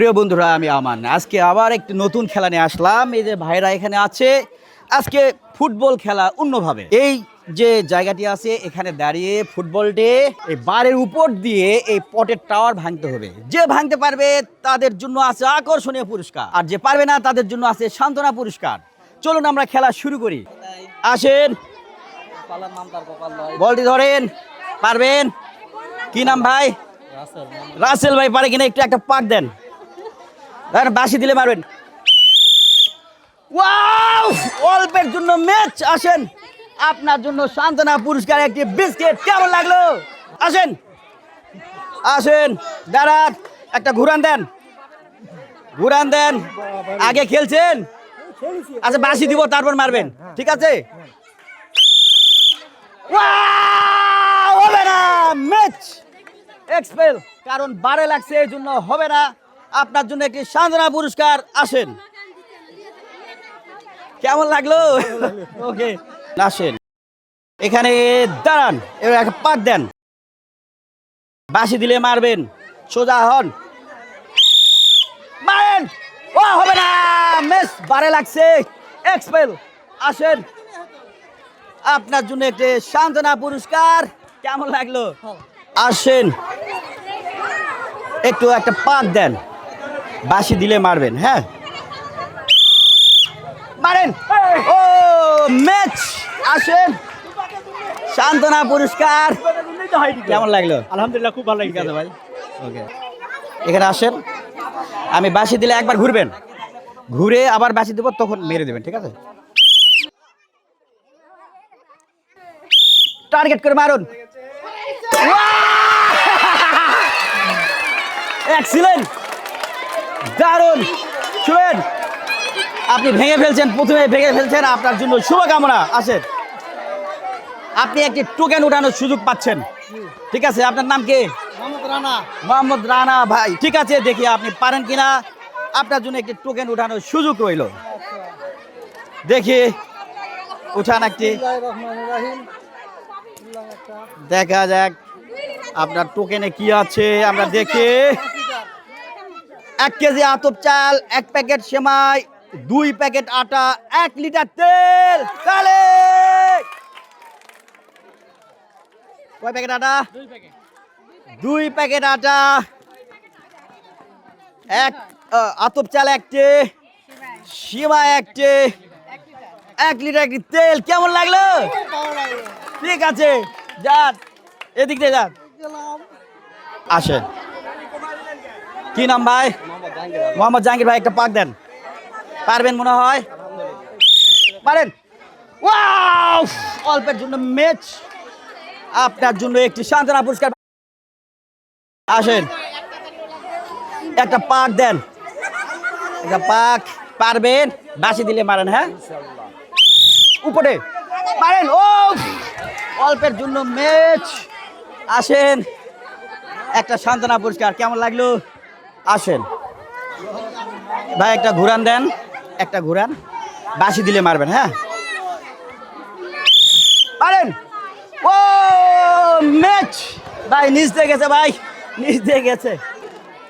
প্রিয় বন্ধুরা আমি আমান। আজকে আবার একটি নতুন খেলা নিয়ে আসলাম। এই যে ভাইরা এখানে আছে আজকে ফুটবল খেলা অন্যভাবে। এই যে জায়গাটি আছে এখানে দাঁড়িয়ে ফুটবলটি এই বারের উপর দিয়ে এই পটের টাওয়ার ভাঙতে হবে। যে ভাঙতে পারবে তাদের জন্য আছে আকর্ষণীয় পুরস্কার। আর যে পারবে না তাদের জন্য আছে সান্ত্বনা পুরস্কার। চলুন আমরা খেলা শুরু করি। আসেন। বলটি ধরেন। পারবেন? কি নাম ভাই? রাসেল। ভাই পারে কিনা একটু একটা পাক দেন। বাসি দিলে মারবেন। অল্পের জন্য ম্যাচ, আসেন। আপনার জন্য সান্ত্বনা পুরস্কার, একটি বিস্কিট। কেমন লাগল? আসেন। আসেন, দাঁড়ান। একটা ঘুরান দেন। ঘুরান দেন। আগে খেলছেন? আচ্ছা বাসি দিব, তারপর মারবেন। ঠিক আছে? হবে না। ম্যাচ। এক্সপেল কারণ বারে লাগছে এই জন্য হবে না। আপনার জন্য একটি সান্ত্বনা পুরস্কার আসেন। কেমন লাগল? ওকে আসেন। এখানে দাঁড়ান এবার একটা পাক দেন। বাসি দিলে মারবেন সোজা হন। মারেন ও হবে না মেস বারে লাগছে। এক্সপেল আসেন। আপনার জন্য একটি সান্ত্বনা পুরস্কার কেমন লাগল? আসেন। একটু একটা পাক দেন। বাসি দিলে মারবেন হ্যাঁ? মারেন। ও ম্যাচ আসেন। সান্ত্বনা পুরস্কার। কেমন লাগল? আলহামদুলিল্লাহ খুব ভালো লাগছে ভাই। ওকে এখানে আসেন। আমি বাসি দিলে একবার ঘুরবেন। ঘুরে আবার বাসি দেবো তখন মেরে দেবেন ঠিক আছে? টার্গেট করে মারুন। এক্সিলেন্ট দারুণ। শুনেন আপনি ভেঙে ফেলছেন প্রথমে ভেঙে ফেলছেন আপনার জন্য শুভকামনা। আসেন। আপনি একটি টোকেন উঠানোর সুযোগ পাচ্ছেন। ঠিক আছে আপনার নাম কি? মোহাম্মদ রানা। ভাই। ঠিক আছে দেখি আপনি পারেন কিনা। আপনার জন্য একটি টোকেন উঠানোর সুযোগ রইল। দেখি উঠান একটি। দেখা যাক আপনার টোকেনে কি আছে আমরা দেখি। এক কেজি আতপ চাল, এক প্যাকেট সেমাই, দুই প্যাকেট আটা, এক লিটার তেল। তাহলে কয় প্যাকেট আটা? দুই প্যাকেট আটা। এক আতপ চাল একটি সীমা একটি, এক লিটার একটি তেল। কেমন লাগল? ঠিক আছে, যান, এদিক দিয়ে যান। আসেন। কি নাম ভাই? মোহাম্মদ জাহাঙ্গীর ভাই, একটা পাক দেন। পারবেন মনে হয়? পারেন। অল্পের জন্য ম্যাচ। আপনার জন্য একটি সান্ত্বনা পুরস্কার। আসেন। একটা পাক দেন। একটা পাক। পারবেন। বাসি দিলে মারেন হ্যাঁ? উপরে। পারেন। ও অল্পের জন্য ম্যাচ। আসেন। একটা সান্ত্বনা পুরস্কার। কেমন লাগল? আসেন। ভাই, একটা ঘুরান দেন, একটা ঘুরান। বাসি দিলে মারবেন হ্যাঁ? পারেন ও, ম্যাচ। ভাই, নিচ দিয়ে গেছে, ভাই। নিচ দিয়ে গেছে।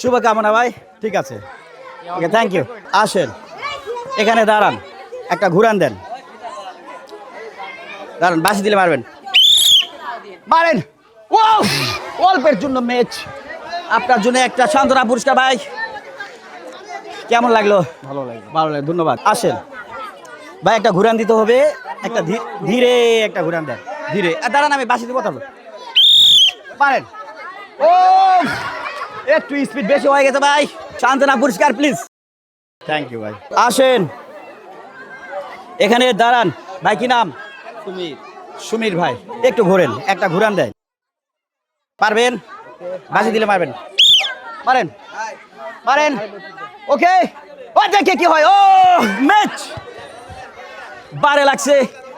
শুভকামনা, ভাই। ঠিক আছে। ওকে থ্যাংক ইউ আসেন। এখানে দাঁড়ান। একটা ঘুরান দেন। দাঁড়ান বাসি দিলে মারবেন। মারেন। ও অল্পের জন্য ম্যাচ। আপনার জন্য একটা সান্ত্বনা পুরস্কার ভাই। কেমন লাগল? ভালো লাগছে ভালো লাগে ধন্যবাদ। আসেন। ভাই একটা ঘুরান দিতে হবে। একটা ধীরে একটা ঘুরান দেন। ধীরে। দাঁড়ান আমি বাসি দিব তাহলে পারেন। ও একটু স্পিড বেশি হয়ে গেছে ভাই। সান্ত্বনা পুরস্কার প্লিজ থ্যাংক ইউ ভাই। আসেন। এখানে দাঁড়ান। ভাই কি নাম? সুমির। সুমির ভাই। একটু ঘোরেন একটা ঘুরান দেয় পারবেন? বাসি দিলে মারবেন। পারেন পারেন ওকে। ও দেখে কি হয়? ও ম্যাচ। বারে লাগছে।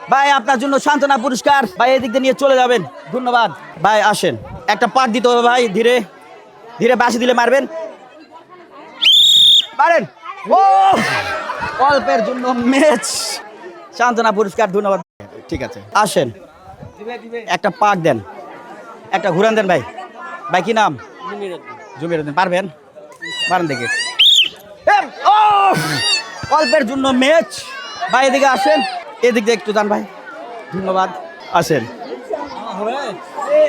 ভাই আপনার জন্য সান্ত্বনা পুরস্কার। ভাই এদিক দিয়ে নিয়ে চলে যাবেন। ধন্যবাদ। ভাই আসেন। একটা পাক দিতে হবে ভাই ধীরে। ধীরে বাসি দিলে মারবেন। পারেন ও অল্পের জন্য ম্যাচ। সান্ত্বনা পুরস্কার ধন্যবাদ। ঠিক আছে। আসেন। একটা পাক দেন। একটা ঘুরান দেন ভাই। ভাই কি নাম? জমির উদ্দিন পারবেন? পারেন দেখে। অল্পের জন্য ম্যাচ ভাই এদিকে আসেন। এদিক দিয়ে একটু যান ভাই। ধন্যবাদ। আসেন।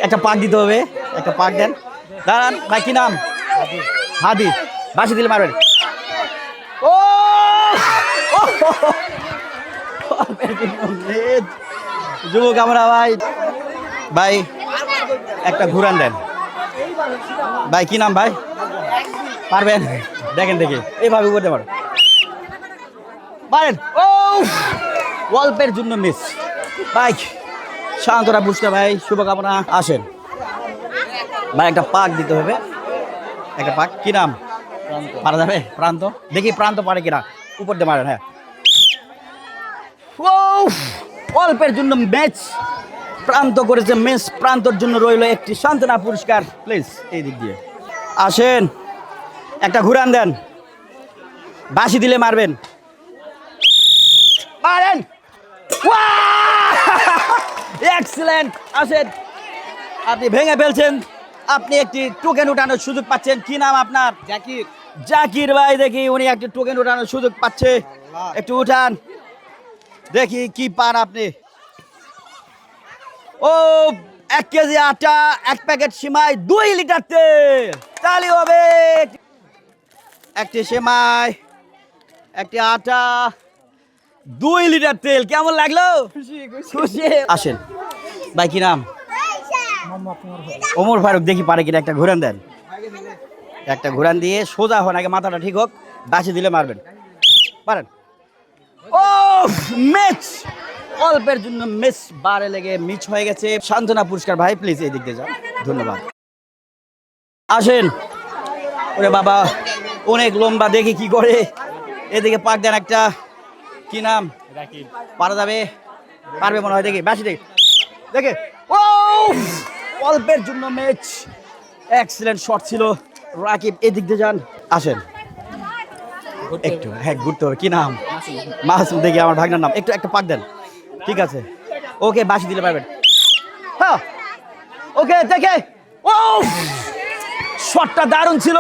একটা পাক দিতে হবে। একটা পাক দেন। দাঁড়ান ভাই কি নাম? হাদি বাসি দিলে মারবেন। ও। যুবক আমরা ভাই। ভাই একটা ঘুরান দেন। ভাই কি নাম ভাই? পারবেন? দেখেন দেখি। এইভাবে করতে পারো পারেন? ও অল্পের জন্য মিস ভাই শান্তরা বুঝতে ভাই শুভকামনা। আসেন। ভাই একটা পাক দিতে হবে। একটা পাক। কি নাম? পারা যাবে? প্রান্ত? দেখি প্রান্ত পারে কিনা। উপর দিয়ে মারেন হ্যাঁ। ও অল্পের জন্য ম্যাচ প্রান্ত করেছে ম্যাচ প্রান্তর জন্য রইল একটি সান্ত্বনা পুরস্কার। প্লিজ এই দিক দিয়ে। আসেন। একটা ঘুরান দেন। বাসি দিলে মারবেন। মারেন। এক্সিলেন্ট আসেন। আপনি ভেঙে ফেলছেন। আপনি একটি টোকেন উঠানোর সুযোগ পাচ্ছেন। কি নাম আপনার? জাকির। জাকির ভাই দেখি উনি একটি টোকেন উঠানোর সুযোগ পাচ্ছে। একটু উঠান। দেখি কি পান আপনি। ও এক কেজি আটা এক প্যাকেট সিমাই দুই লিটার তেল। তালি হবে। একটি সেমাই একটি আটা দুই লিটার তেল। কেমন লাগল? আসেন। ভাই কি নাম? ওমর ফারুক দেখি পারে কিনা একটা ঘুরান দেন। একটা ঘুরান দিয়ে সোজা হন আগে মাথাটা ঠিক হোক বাসি দিলে মারবেন। পারেন। ও ম্যাচ! অল্পের জন্য মিস বারে লেগে মিচ হয়ে গেছে। সান্ত্বনা পুরস্কার ভাই প্লিজ এই দিক দিয়ে যান। ধন্যবাদ। আসেন। ওরে বাবা অনেক লম্বা দেখি কি করে। এদিকে পাক দেন একটা। কি নাম? পারা যাবে? পারবে মনে হয় দেখি বাসি দেখি। দেখে। ও অল্পের জন্য ম্যাচ এক্সিলেন্ট শট ছিল। রাকিব এদিক দিয়ে যান। আসেন। একটু হ্যাঁ ঘুরতে হবে। কি নাম? মাসুম দেখি আমার ভাগনার নাম। একটু একটা পাক দেন। ঠিক আছে। ওকে বাসি দিলে পারবেন। হ্যাঁ। ওকে দেখে। ও শটটা দারুণ ছিল।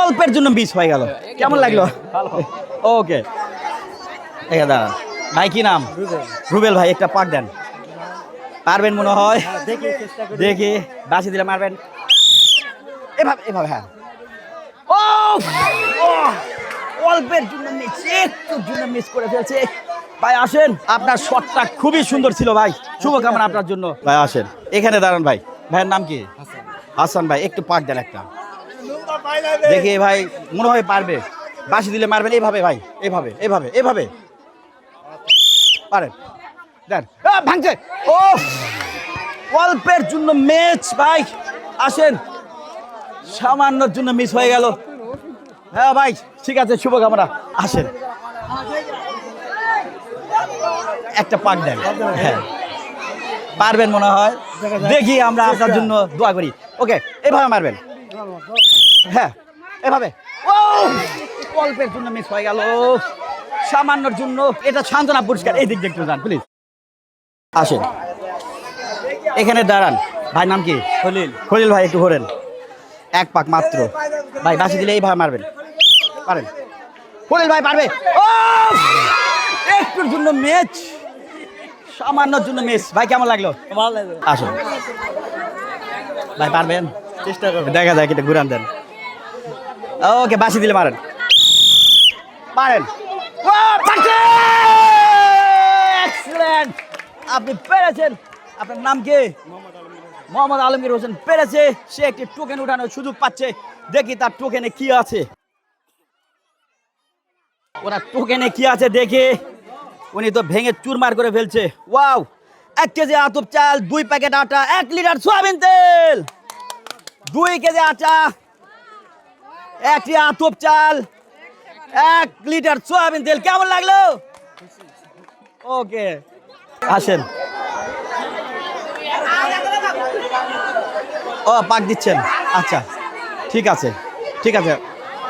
অল্পের জন্য মিস হয়ে গেল। কেমন লাগল? ওকে। দেখে দাঁড়ান। ভাই কি নাম? রুবেল। ভাই একটা পাক দেন। পারবেন মনে হয়? দেখি দেখি। বাসি দিলে মারবেন। এভাবে এভাবে হ্যাঁ। ও, অল্পের জন্য মিস একটু জন্য মিস করে ফেলছে। ভাই আসেন। আপনার শটটা খুবই সুন্দর ছিল ভাই। শুভকামনা আপনার জন্য। ভাই আসেন। এখানে দাঁড়ান ভাই। ভাইয়ের নাম কি? হাসান। ভাই একটু পাক দেন একটা। দেখি ভাই মনে হয় পারবে। বাসি দিলে মারবেন এইভাবে ভাই এইভাবে এইভাবে এইভাবে পারেন। দেন। ভাঙছে। ও! অল্পের জন্য ম্যাচ ভাই। আসেন। সামান্যর জন্য মিস হয়ে গেল। হ্যাঁ ভাই ঠিক আছে শুভকামনা। আসেন। একটা পাক দেন। হ্যাঁ। পারবেন মনে হয়। দেখি আমরা আপনার জন্য দোয়া করি। ওকে এভাবে মারবেন। হ্যাঁ এভাবে। ও অল্পের জন্য মিস হয়ে গেল। সামান্যর জন্য। এটা সান্ত্বনা পুরস্কার। এই দিক দিয়ে একটু যান প্লিজ আসেন। এখানে দাঁড়ান। ভাই নাম কি? খলিল। খলিল ভাই একটু ঘোরেন। এক পাক মাত্র। ভাই বাসি দিলে এইভাবে মারবেন। পারেন। খলিল ভাই পারবে। ও একটুর জন্য ম্যাচ সামান্যর জন্য মিস ভাই কেমন লাগল? আসুন ভাই পারবেন? চেষ্টা করবেন দেখা যায় এটা ঘুরান দেন। ওকে বাসি দিলে মারেন। পারেন ও, আপনি পেরেছেন। আপনার নাম কি? মোহাম্মদ আলমগীর হোসেন। পেরেছে। সে একটি টোকেন উঠানোর সুযোগ পাচ্ছে। দেখি তার টোকেনে কি আছে। ওরা টোকেনে কি আছে দেখে। উনি তো ভেঙে চুরমার করে ফেলছে। ওয়াও, এক কেজি আতপ চাল, দুই প্যাকেট আটা, এক লিটার সয়াবিন তেল। দুই কেজি আটা একটি আতপ চাল, এক লিটার সয়াবিন তেল। কেমন লাগল? ওকে, আসেন। ও, পাক দিচ্ছেন। আচ্ছা ঠিক আছে ঠিক আছে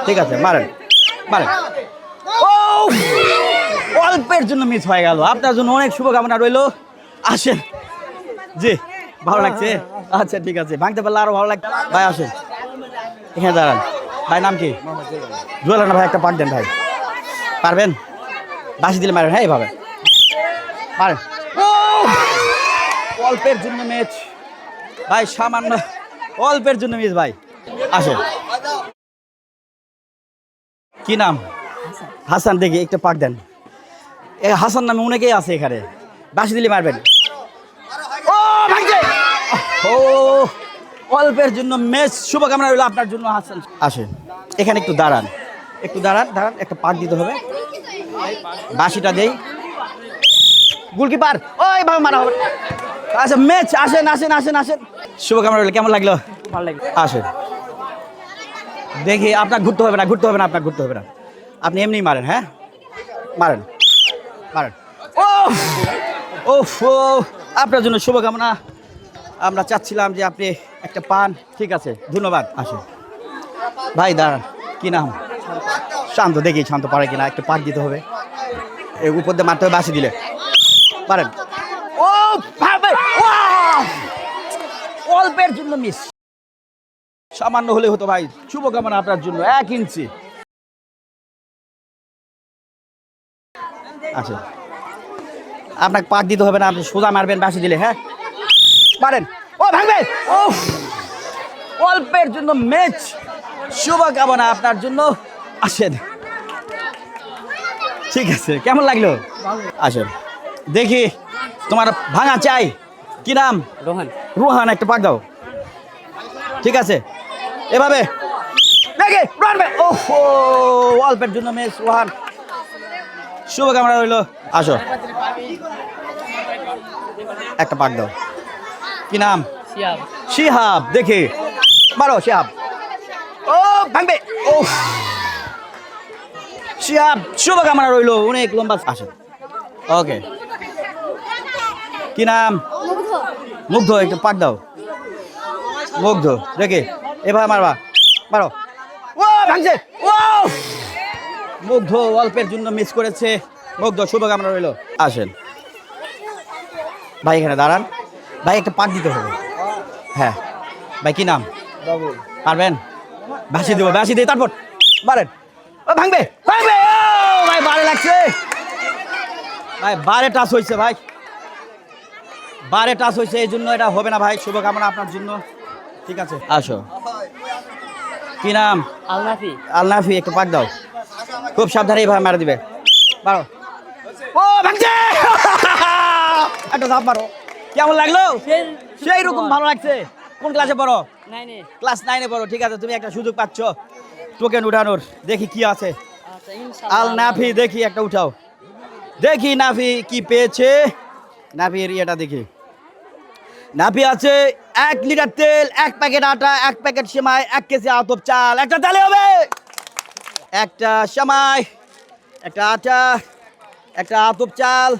ঠিক আছে, মারেন মারেন। ও! অল্পের জন্য মিস হয়ে গেল। আপনার জন্য অনেক শুভকামনা রইল। আসেন। জি, ভালো লাগছে? আচ্ছা ঠিক আছে। ভাঙতে পারলে আরও ভালো লাগবে ভাই, আসেন। এখানে দাঁড়ান। ভাই, নাম কি? জুয়েল ভাই, একটা পাক দেন ভাই। পারবেন? বাসি দিলে মারেন হ্যাঁ এইভাবে। পারেন অল্পের জন্য ম্যাচ ভাই, সামান্য অল্পের জন্য মিস ভাই। আসে কি নাম? হাসান, দেখি, একটা পাক দেন। হাসান নামে অনেকেই আছে এখানে। বাসি দিলে মারবেন। ও ভাঙছে। ও অল্পের জন্য ম্যাচ শুভকামনা রইল আপনার জন্য হাসান। আসেন। এখানে একটু দাঁড়ান। একটু দাঁড়ান দাঁড়ান একটা পাক দিতে হবে। বাসিটা দেই। গোলকিপার। ওই ভাবে মারা হবে। আচ্ছা ম্যাচ আসেন আসেন আসেন আসেন। শুভকামনা রইল কেমন লাগল? ভালো লাগল। আসেন। দেখি আপনার ঘুরতে হবে না ঘুরতে হবে না আপনার ঘুরতে হবে না। আপনি এমনি মারেন হ্যাঁ? মারেন। ও ও আপনার জন্য শুভকামনা। আমরা চাচ্ছিলাম যে আপনি একটা পান। ঠিক আছে, ধন্যবাদ। আসেন। ভাই, দাঁড়ান। কি নাম? শান্ত, দেখি শান্ত পারে কিনা। একটা পাক দিতে হবে। এই উপর দিয়ে মারতে হবে, বাসি দিলে। পারেন। ও অল্পের জন্য মিস সামান্য হলে হতো, ভাই। শুভকামনা আপনার জন্য। এক ইঞ্চি। আচ্ছা। আপনাকে পাক দিতে হবে না আপনি সোজা মারবেন বাসি দিলে হ্যাঁ? মারেন। ও ভাঙবে! ও অল্পের জন্য ম্যাচ। শুভকামনা আপনার জন্য। আসেন। ঠিক আছে কেমন লাগল? আসেন। দেখি তোমার ভাঙা চাই। কি নাম? রোহান। রুহান একটা পাক দাও। ঠিক আছে। এভাবে। দেখি রুহান ভাই। ওহো অল্পের জন্য মিস রুহান। শুভকামনা রইল। আসো। একটা পাক দাও। কি নাম? শিহাব। দেখি। মারো শিহাব। ও ভাঙবে। ও শিহাব শুভ শুভকামনা রইল। অনেক লম্বা আসো। ওকে। কি নাম? মুগ্ধ। একটু পাক দাও। মুগ্ধ দেখি। এবার মারবা। মারো। ও ভাঙছে। মুগ্ধ অল্পের জন্য মিস করেছে। মুগ্ধ শুভকামনা রইল। আসেন। ভাই এখানে দাঁড়ান। ভাই একটা পাক দিতে হবে। হ্যাঁ। ভাই কি নাম? পারবেন? ভাসি দেবো ভাসি দিয়ে তারপর। মারেন ও ভাঙবে ভাঙবে! ভাই বারে লাগছে। ভাই বারে টাচ হয়েছে ভাই। বারে টাচ হয়েছে এই জন্য এটা হবে না ভাই। শুভকামনা আপনার জন্য। ঠিক আছে। আসো। কি নাম? আলনাফি। আলনাফি একটু পাক দাও। খুব সাবধানে এইভাবে মারা দিবে। মারো। ও ভাঙছে! একটা ধাপ মারো। কেমন লাগল? সেই রকম ভালো লাগছে। কোন ক্লাসে পড়ো? ক্লাস নাইনে পড়ো ঠিক আছে তুমি একটা সুযোগ পাচ্ছ। টোকেন উঠানোর দেখি কি আছে। আচ্ছা আল নাফি দেখি একটা উঠাও। দেখি নাফি কি পেয়েছে। নাফির ইয়েটা দেখি। নাফি আছে এক লিটার তেল এক প্যাকেট আটা এক প্যাকেট সেমাই এক কেজি আতপ চাল একটা তালে হবে! একটা সামাই একটা আটা, একটা আতপ চাল,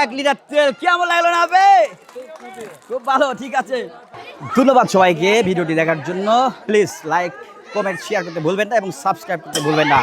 এক লিটার তেল, কেমন লাগল না খুব ভালো, ঠিক আছে। ধন্যবাদ সবাইকে ভিডিওটি দেখার জন্য। প্লিজ লাইক কমেন্ট শেয়ার করতে ভুলবেন না এবং সাবস্ক্রাইব করতে ভুলবেন না।